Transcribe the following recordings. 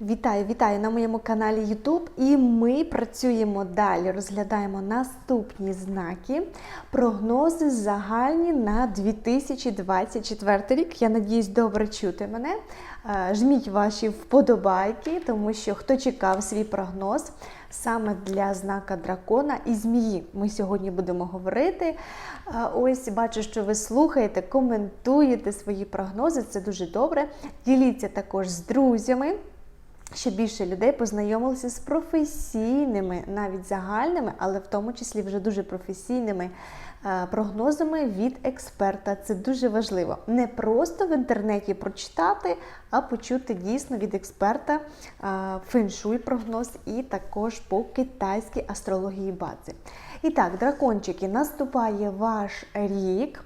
Вітаю, вітаю на моєму каналі YouTube. І ми працюємо далі, розглядаємо наступні знаки, прогнози загальні на 2024 рік. Я надіюсь, добре чути мене. Е, Жміть ваші вподобайки, тому що хто чекав свій прогноз саме для знака дракона і змії. Ми сьогодні будемо говорити. Е, Ось бачу, що ви слухаєте, коментуєте свої прогнози. Це дуже добре. Діліться також з друзями щоб більше людей познайомилися з професійними, навіть загальними, але в тому числі вже дуже професійними е, прогнозами від експерта. Це дуже важливо. Не просто в інтернеті прочитати, а почути дійсно від експерта е, феншуй прогноз і також по китайській астрології бази. І так, дракончики, наступає ваш рік.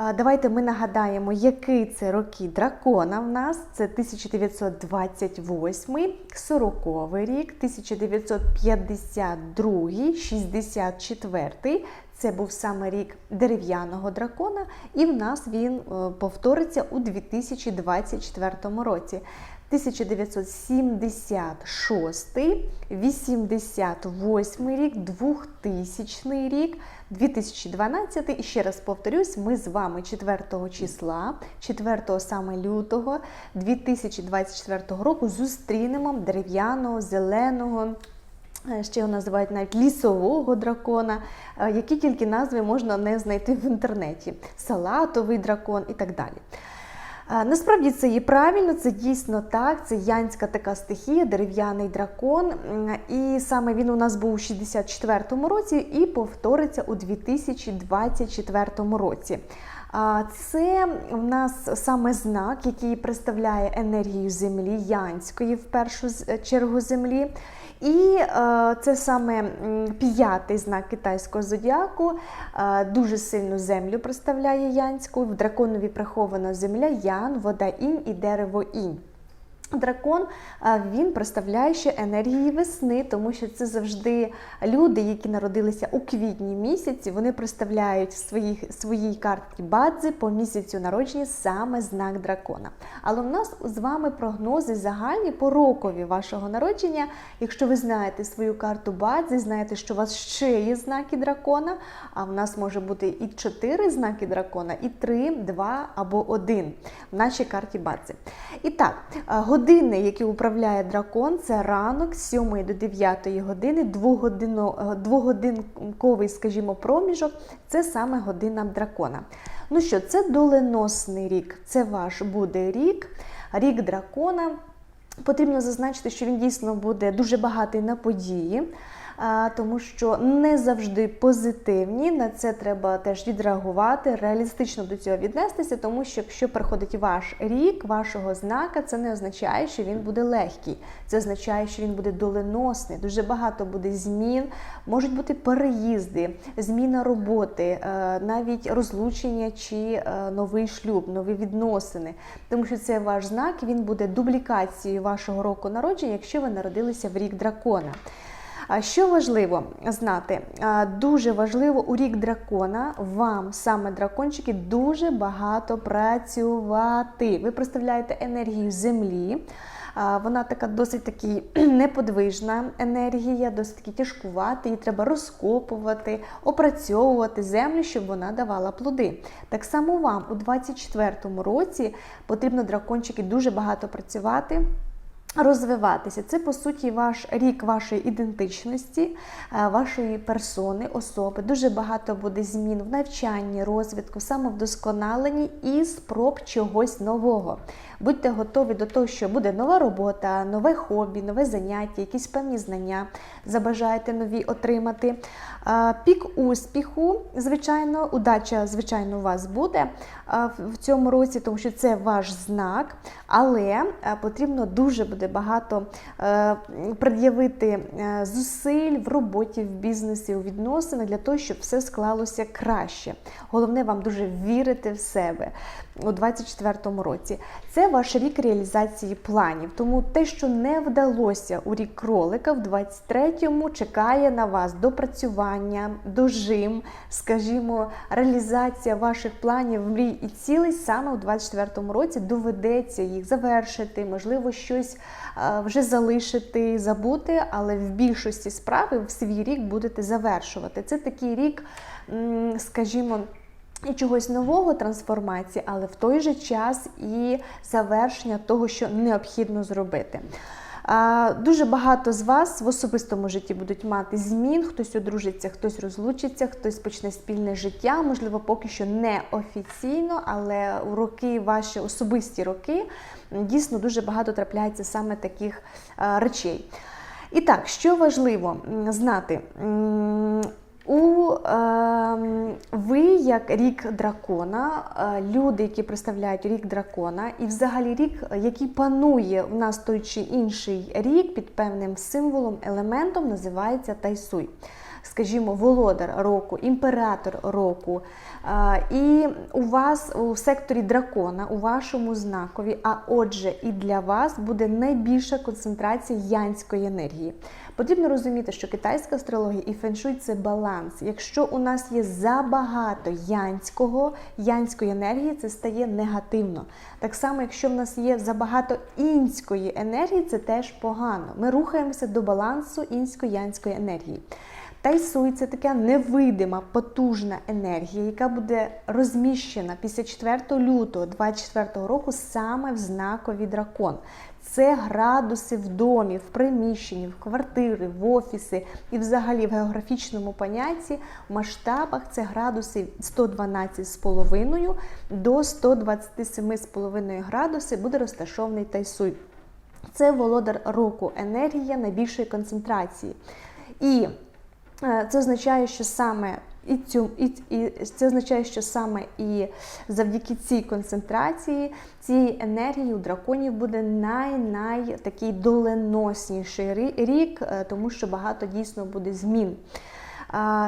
Давайте ми нагадаємо, який це роки дракона в нас. Це 1928, 40 рік, 1952, 64. Це був саме рік дерев'яного дракона, і в нас він е, повториться у 2024 році. 1976, 88 рік, 2000 рік, 2012 і ще раз повторюсь, ми з вами 4 числа, 4 саме лютого 2024 року зустрінемо дерев'яного, зеленого. е, Ще його називають навіть лісового дракона, е, які тільки назви можна не знайти в інтернеті: салатовий дракон і так далі. Насправді це є правильно, це дійсно так. Це янська така стихія, дерев'яний дракон. І саме він у нас був у 64-му році і повториться у 2024 році. Це в нас саме знак, який представляє енергію землі, янської в першу чергу землі. І е, це саме п'ятий знак китайського зодіаку. Е, дуже сильну землю представляє янську. В драконові прихована земля, ян, вода інь і дерево інь. Дракон він представляє ще енергії весни, тому що це завжди люди, які народилися у квітні місяці. Вони представляють в своїх, своїй карті бадзи по місяцю народження саме знак дракона. Але у нас з вами прогнози загальні по рокові вашого народження. Якщо ви знаєте свою карту бадзи, знаєте, що у вас ще є знаки дракона, а в нас може бути і 4 знаки дракона, і 3, 2 або 1 в нашій карті бадзи. І так, е, години, які управляє дракон, це ранок з 7 до 9 години, е, двогодинковий, скажімо, проміжок це саме година дракона. Ну що, це доленосний рік. Це ваш буде рік, рік дракона. Потрібно зазначити, що він дійсно буде дуже багатий на події, тому що не завжди позитивні. На це треба теж відреагувати, реалістично до цього віднестися, тому що якщо приходить ваш рік, вашого знака, це не означає, що він буде легкий. Це означає, що він буде доленосний. Дуже багато буде змін, можуть бути переїзди, зміна роботи, е, навіть розлучення чи е, новий шлюб, нові відносини. Тому що це ваш знак, він буде дублікацією вашого року народження, якщо ви народилися в рік дракона. Що важливо знати? Дуже важливо у рік дракона вам, саме дракончики, дуже багато працювати. Ви представляєте енергію землі. Вона така досить таки неподвижна енергія, досить таки тяжкувата, її треба розкопувати, опрацьовувати землю, щоб вона давала плоди. Так само вам у 2024 році потрібно дракончики дуже багато працювати. Розвиватися це по суті ваш рік вашої ідентичності, е, вашої персони, особи. Дуже багато буде змін в навчанні, розвитку, самовдосконаленні і спроб чогось нового. Будьте готові до того, що буде нова робота, нове хобі, нове заняття, якісь певні знання забажаєте нові отримати. Е, Пік успіху, звичайно, удача, звичайно, у вас буде е, в- цьому році, тому що це ваш знак, але потрібно дуже буде багато е, пред'явити е, зусиль в роботі, в бізнесі, у відносинах для того, щоб все склалося краще. Головне вам дуже вірити в себе у 2024 році. Це ваш рік реалізації планів. Тому те, що не вдалося у рік кролика, в 23-му чекає на вас допрацювання, дожим, скажімо, реалізація ваших планів, мрій і цілей саме у 2024 році доведеться їх завершити, можливо, щось вже залишити, забути, але в більшості справи в свій рік будете завершувати. Це такий рік, скажімо. І чогось нового трансформації, але в той же час і завершення того, що необхідно зробити. Дуже багато з вас в особистому житті будуть мати змін, хтось одружиться, хтось розлучиться, хтось почне спільне життя, можливо, поки що не офіційно, але у роки, ваші особисті роки, дійсно дуже багато трапляється саме таких речей. І так, що важливо знати. У е, ви, як рік дракона, е, люди, які представляють рік дракона, і взагалі рік, який панує в нас той чи інший рік під певним символом, елементом, називається тайсуй. Скажімо, володар року, імператор року. І у вас у секторі дракона, у вашому знакові, а отже, і для вас буде найбільша концентрація янської енергії. Потрібно розуміти, що китайська астрологія і феншуй це баланс. Якщо у нас є забагато янського, янської енергії, це стає негативно. Так само, якщо в нас є забагато інської енергії, це теж погано. Ми рухаємося до балансу інсько-янської енергії. Тайсуй це така невидима, потужна енергія, яка буде розміщена після 4 лютого 2024 року саме в знакові дракон. Це градуси в домі, в приміщенні, в квартири, в офіси і взагалі в географічному понятті, в масштабах це градуси 112,5 до 127,5 градуси буде розташований тайсуй. Це володар року, енергія найбільшої концентрації. І це означає, що саме і цю, і, і це означає, що саме і завдяки цій концентрації, цієї енергії у драконів буде най-най такий доленосніший рік, е, тому що багато дійсно буде змін.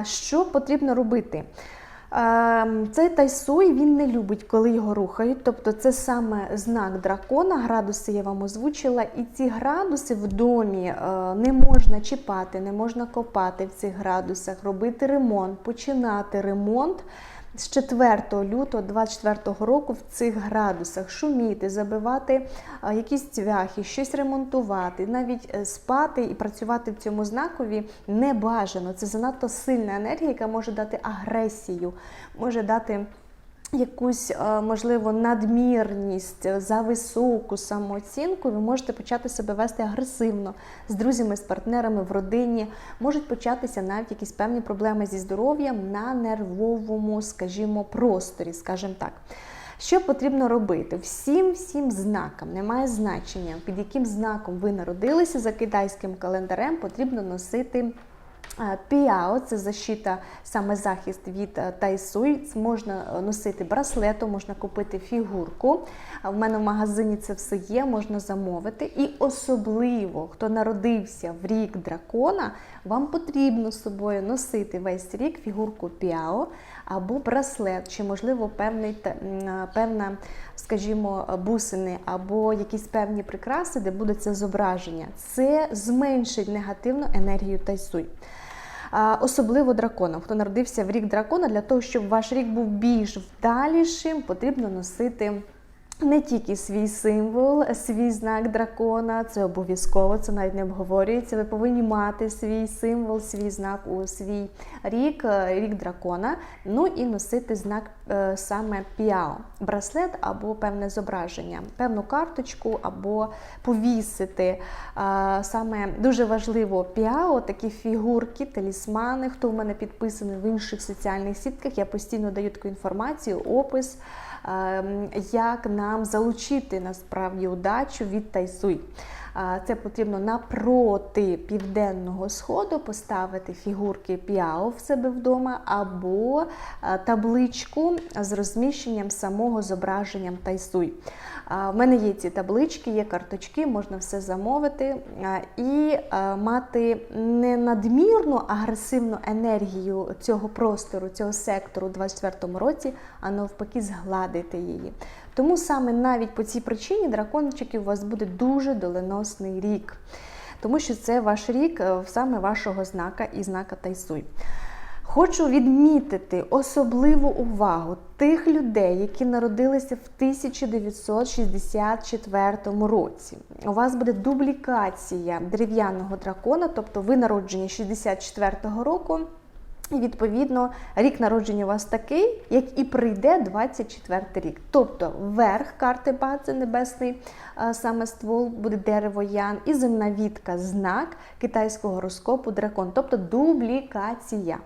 Що потрібно робити? Ем, Цей тайсуй він не любить, коли його рухають. Тобто це саме знак дракона, градуси я вам озвучила. І ці градуси в домі е, не можна чіпати, не можна копати в цих градусах, робити ремонт, починати ремонт. З 4 лютого 24 року в цих градусах шуміти, забивати якісь цвяхи, щось ремонтувати, навіть е, спати і працювати в цьому знакові не бажано. Це занадто сильна енергія, яка може дати агресію, може дати. Якусь, е, можливо, надмірність, е, за високу самооцінку, ви можете почати себе вести агресивно з друзями, з партнерами в родині. Можуть початися навіть якісь певні проблеми зі здоров'ям на нервовому, скажімо, просторі, скажімо так. Що потрібно робити? Всім всім знакам немає значення, під яким знаком ви народилися за китайським календарем, потрібно носити. Піао це защита, саме захист від тайсуй. Можна носити браслету, можна купити фігурку. В мене в магазині це все є, можна замовити. І особливо, хто народився в рік дракона, вам потрібно з собою носити весь рік фігурку піао або браслет, чи, можливо, певний, певна, скажімо, бусини, або якісь певні прикраси, де буде це зображення. Це зменшить негативну енергію тайсуй. Особливо драконом. Хто народився в рік дракона, для того, щоб ваш рік був більш вдалішим, потрібно носити. Не тільки свій символ, свій знак дракона, це обов'язково, це навіть не обговорюється. Ви повинні мати свій символ, свій знак у свій рік, е, рік дракона. Ну і носити знак е, саме піао, браслет або певне зображення, певну карточку або повісити. Е, саме дуже важливо піао, такі фігурки, талісмани. Хто в мене підписаний в інших соціальних сітках, я постійно даю таку інформацію, опис. Ем, як нам залучити насправді удачу від Тайсуй. Це потрібно напроти південного сходу поставити фігурки піао в себе вдома, або табличку з розміщенням самого зображенням тайсуй. В мене є ці таблички, є карточки, можна все замовити і мати не надмірну агресивну енергію цього простору, цього сектору у 2024 році, а навпаки, згладити її. Тому саме навіть по цій причині дракончиків у вас буде дуже доленосний рік, тому що це ваш рік е, саме вашого знака і знака Тайсуй. Хочу відмітити особливу увагу тих людей, які народилися в 1964 році. У вас буде дублікація дерев'яного дракона, тобто ви народжені 64-го року. І відповідно рік народження у вас такий, як і прийде 24 рік. Тобто верх карти Бадзи, небесний саме ствол, буде дерево Ян, і земна вітка, знак китайського гороскопу дракон, тобто дублікація.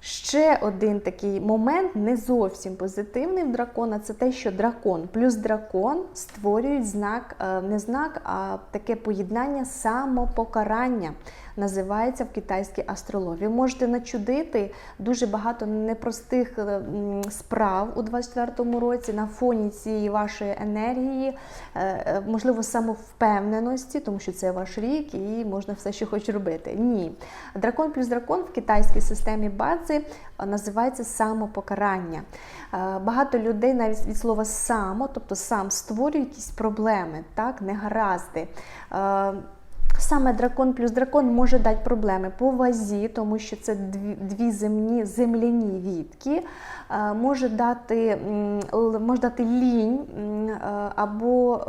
Ще один такий момент не зовсім позитивний в дракона це те, що дракон плюс дракон створюють знак, е, не знак, а таке поєднання самопокарання. Називається в китайській астрології. Можете начудити дуже багато непростих е, справ у 24-му році на фоні цієї вашої енергії, е, можливо, самовпевненості, тому що це ваш рік і можна все, що хочеш робити. Ні. Дракон плюс дракон в китайській системі бази називається самопокарання. Багато людей навіть від слова само, тобто сам створює якісь проблеми, так, негаразди. Саме дракон плюс дракон може дати проблеми по вазі, тому що це дві, дві земні земляні вітки. Може дати може дати лінь або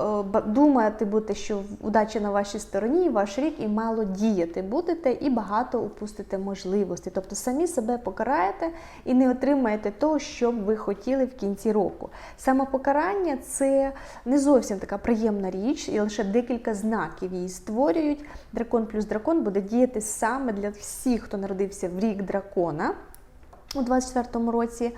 думати бути, що удача на вашій стороні, ваш рік, і мало діяти будете, і багато упустите можливості. Тобто самі себе покараєте і не отримаєте того, що б ви хотіли в кінці року. Самопокарання це не зовсім така приємна річ, і лише декілька знаків її створюють. Дракон плюс дракон буде діяти саме для всіх, хто народився в рік дракона у 24-му році.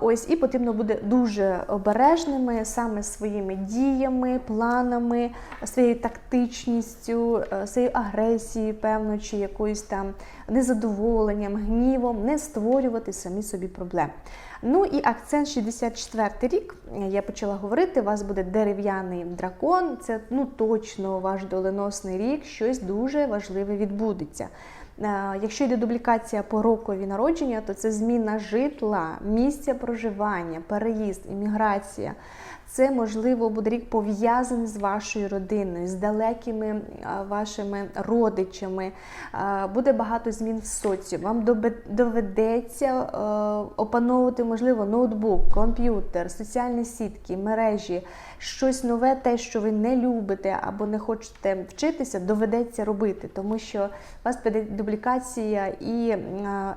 Ось і потрібно буде дуже обережними саме своїми діями, планами, своєю тактичністю, е, своєю агресією, певно, чи якоюсь там незадоволенням, гнівом, не створювати самі собі проблем. Ну і акцент 64 рік, я почала говорити, у вас буде дерев'яний дракон, це ну точно ваш доленосний рік, щось дуже важливе відбудеться. Е, якщо йде дублікація по рокові народження, то це зміна житла, місця проживання, переїзд, імміграція. Це, можливо, буде рік пов'язаний з вашою родиною, з далекими е, вашими родичами. Е, буде багато змін в соціумі. Вам доведеться опановувати, можливо, ноутбук, комп'ютер, соціальні сітки, мережі, щось нове, те, що ви не любите або не хочете вчитися, доведеться робити, тому що у вас піде дублікація і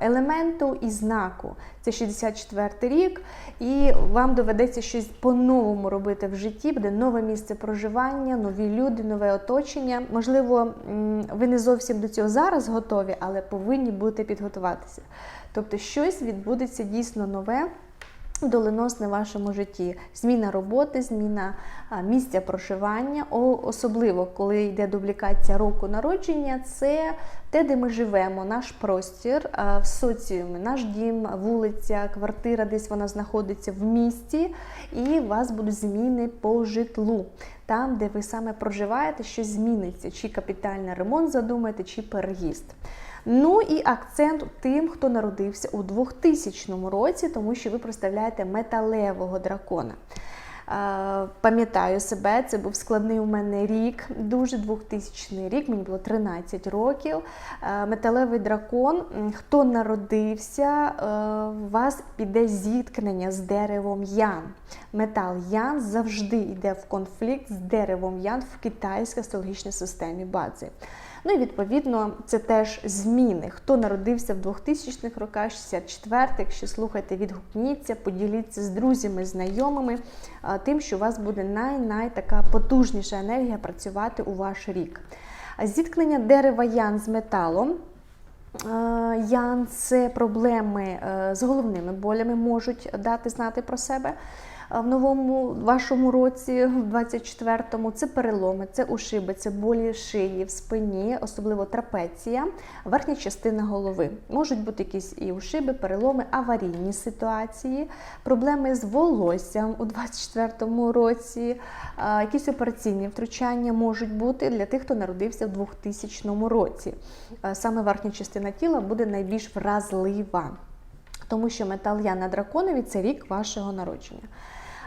елементу, і знаку. Це 64 рік, і вам доведеться щось по-новому робити в житті, буде нове місце проживання, нові люди, нове оточення. Можливо, ви не зовсім до цього зараз готові, але повинні бути підготуватися. Тобто, щось відбудеться дійсно нове доленосне в вашому житті. Зміна роботи, зміна місця проживання, особливо коли йде дублікація року народження, це те, де ми живемо, наш простір в соціумі, наш дім, вулиця, квартира, десь вона знаходиться в місті, і у вас будуть зміни по житлу. Там, де ви саме проживаєте, щось зміниться, чи капітальний ремонт задумаєте, чи переїзд. Ну і акцент тим, хто народився у 2000 році, тому що ви представляєте металевого дракона. Пам'ятаю себе, це був складний у мене рік, дуже 2000 рік, мені було 13 років. Металевий дракон. Хто народився, у вас піде зіткнення з деревом Ян. Метал Ян завжди йде в конфлікт з деревом Ян в китайській астрологічній системі Бадзи. Ну і відповідно це теж зміни. Хто народився в 2000-х роках, 64-х, якщо слухайте, відгукніться, поділіться з друзями, знайомими, тим, що у вас буде най-най така потужніша енергія працювати у ваш рік. Зіткнення дерева ян з металом. Ян це проблеми е, з головними болями можуть дати знати про себе в новому вашому році, в 24-му, це переломи, це ушиби, це болі шиї в спині, особливо трапеція, верхня частина голови. Можуть бути якісь і ушиби, переломи, аварійні ситуації, проблеми з волоссям у 24-му році, якісь операційні втручання можуть бути для тих, хто народився в 2000 році. Саме верхня частина тіла буде найбільш вразлива. Тому що метал я на драконові це рік вашого народження.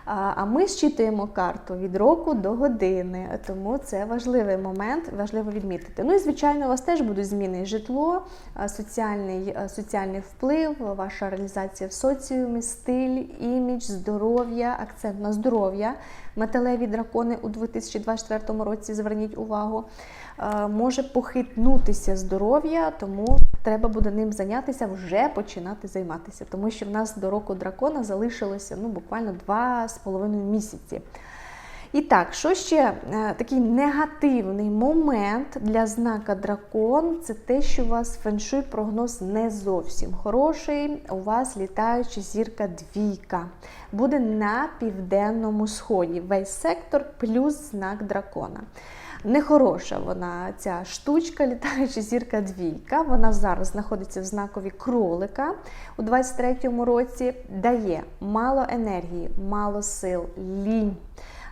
А ми зчитуємо карту від року до години, тому це важливий момент, важливо відмітити. Ну і звичайно, у вас теж будуть зміни житло, соціальний, соціальний вплив, ваша реалізація в соціумі, стиль, імідж, здоров'я, акцент на здоров'я. Металеві дракони у 2024 році. Зверніть увагу. Е, може похитнутися здоров'я, тому треба буде ним зайнятися, вже починати займатися, тому що в нас до року дракона залишилося ну, буквально 2,5 місяці. І так, що ще е, такий негативний момент для знака дракон це те, що у вас феншуй прогноз не зовсім хороший. У вас літаюча зірка двійка. Буде на південному сході. Весь сектор плюс знак дракона. Нехороша вона ця штучка, літаюча зірка двійка. Вона зараз знаходиться в знакові кролика у 23-му році, дає мало енергії, мало сил, лінь.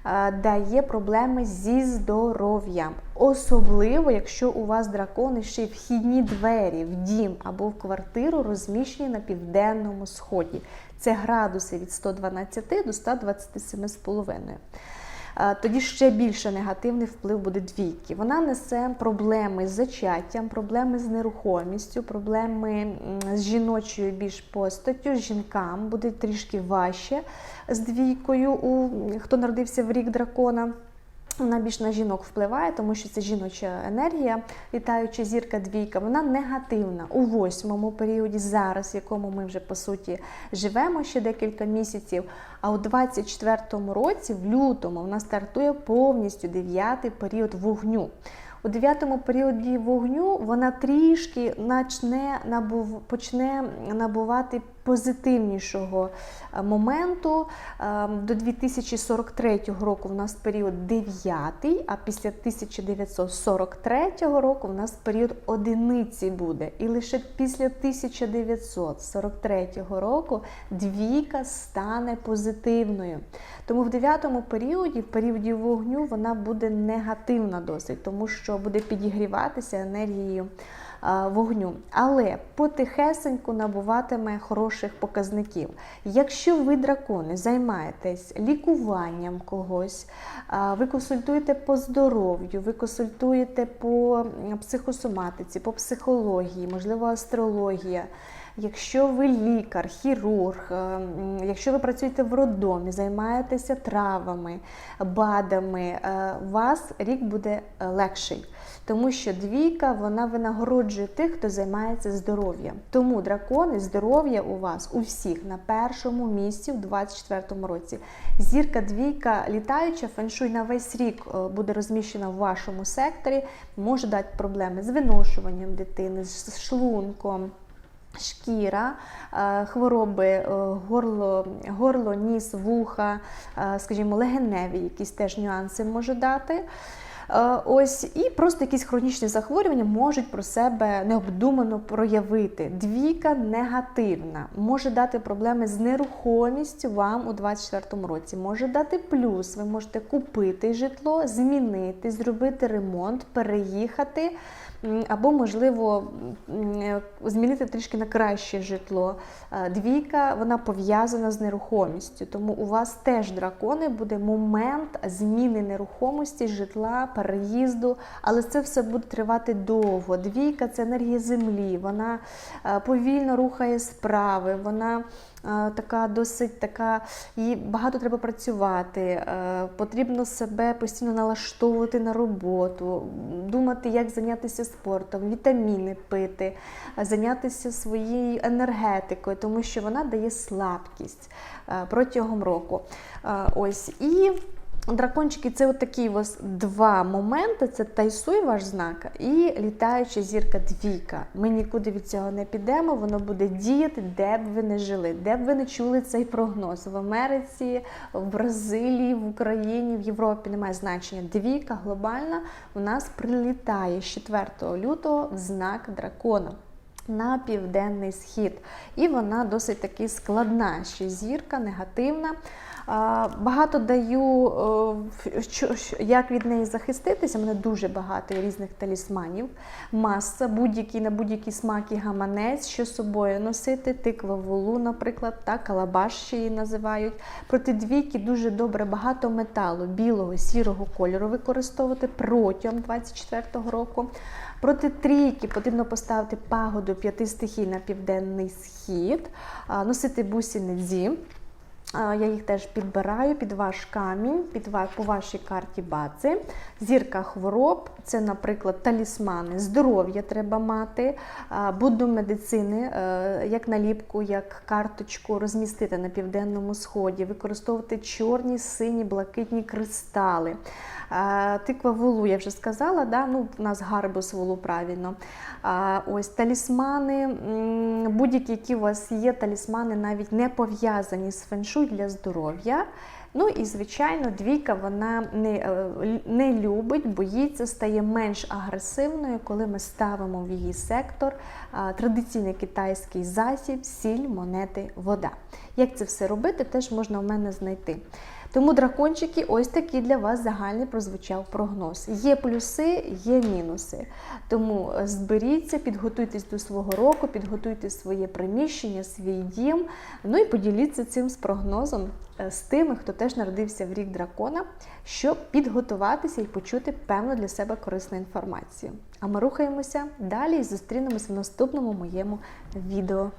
е, Дає проблеми зі здоров'ям, особливо, якщо у вас дракони ще вхідні двері в дім або в квартиру розміщені на південному сході. Це градуси від 112 до 127,5. Тоді ще більше негативний вплив буде двійки. Вона несе проблеми з зачаттям, проблеми з нерухомістю, проблеми з жіночою більш постаттю, жінкам буде трішки важче з двійкою, у хто народився в рік дракона. Вона більш на жінок впливає, тому що це жіноча енергія, літаюча зірка двійка, вона негативна у восьмому періоді, зараз, в якому ми вже по суті живемо ще декілька місяців. А у 24-му році, в лютому, вона стартує повністю дев'ятий період вогню. У дев'ятому періоді вогню вона трішки начне набув, почне набувати позитивнішого е, моменту. Е, До 2043 року в нас період 9, а після 1943 року в нас період одиниці буде. І лише після 1943 року двійка стане позитивною. Тому в 9 періоді, в періоді вогню, вона буде негативна досить, тому що буде підігріватися енергією вогню, але потихесеньку набуватиме хороших показників. Якщо ви, дракони, займаєтесь лікуванням когось, ви консультуєте по здоров'ю, ви консультуєте по психосоматиці, по психології, можливо, астрологія. Якщо ви лікар, хірург, е, якщо ви працюєте в роддомі, займаєтеся травами, БАДами, е, вас рік буде е, легший. Тому що двійка вона винагороджує тих, хто займається здоров'ям. Тому дракони, здоров'я у вас у всіх на першому місці в 24-му році. Зірка двійка літаюча, феншуй на весь рік буде розміщена в вашому секторі, може дати проблеми з виношуванням дитини, з шлунком. Шкіра, е, хвороби, е, горло, горло, ніс, вуха, е, скажімо, легеневі якісь теж нюанси може дати. Ось і просто якісь хронічні захворювання можуть про себе необдумано проявити. Двійка негативна, може дати проблеми з нерухомістю вам у 2024 році. Може дати плюс. Ви можете купити житло, змінити, зробити ремонт, переїхати. Або, можливо, е, змінити трішки на краще житло. Е, Двійка вона пов'язана з нерухомістю, тому у вас теж дракони буде момент зміни нерухомості, житла, переїзду, але це все буде тривати довго. Двійка це енергія землі, вона е, повільно рухає справи, вона така досить така, їй багато треба працювати, е, потрібно себе постійно налаштовувати на роботу, думати, як зайнятися спортом, вітаміни пити, е, зайнятися своєю енергетикою, тому що вона дає слабкість е, протягом року. Е, Ось і. Дракончики це от такі ось два моменти: це тайсуй ваш знак і літаюча зірка двійка. Ми нікуди від цього не підемо, воно буде діяти, де б ви не жили, де б ви не чули цей прогноз в Америці, в Бразилії, в Україні, в Європі немає значення. Двійка глобальна у нас прилітає з 4 лютого в знак дракона. На південний схід, і вона досить таки складна ще зірка, негативна. Багато даю, е, як від неї захиститися. Мене дуже багато різних талісманів. Маса, будь-який на будь-який смак і гаманець, що з собою носити, тиква наприклад, та калабаш її називають. Проти двійки дуже добре багато металу, білого, сірого кольору використовувати протягом 24-го року. Проти трійки потрібно поставити пагоду п'яти стихій на південний схід, носити бусини дзі. Я їх теж підбираю під ваш камінь, під по вашій карті баци. Зірка хвороб це, наприклад, талісмани. Здоров'я треба мати. Буду медицини, е, як наліпку, як карточку розмістити на південному сході, використовувати чорні, сині, блакитні кристали. Тиква волу, я вже сказала, да? ну, у нас гарбус волу правильно. Ось талісмани, будь-які, які у вас є, талісмани навіть не пов'язані з феншуй для здоров'я. Ну і звичайно, двійка вона не, е, не любить, боїться, стає менш агресивною, коли ми ставимо в її сектор традиційний китайський засіб, сіль, монети, вода. Як це все робити, теж можна в мене знайти. Тому, дракончики, ось такий для вас загальний прозвучав прогноз. Є плюси, є мінуси. Тому е, зберіться, підготуйтесь до свого року, підготуйте своє приміщення, свій дім. Ну і поділіться цим з прогнозом е, з тими, хто теж народився в рік дракона, щоб підготуватися і почути певну для себе корисну інформацію. А ми рухаємося далі і зустрінемося в наступному моєму відео.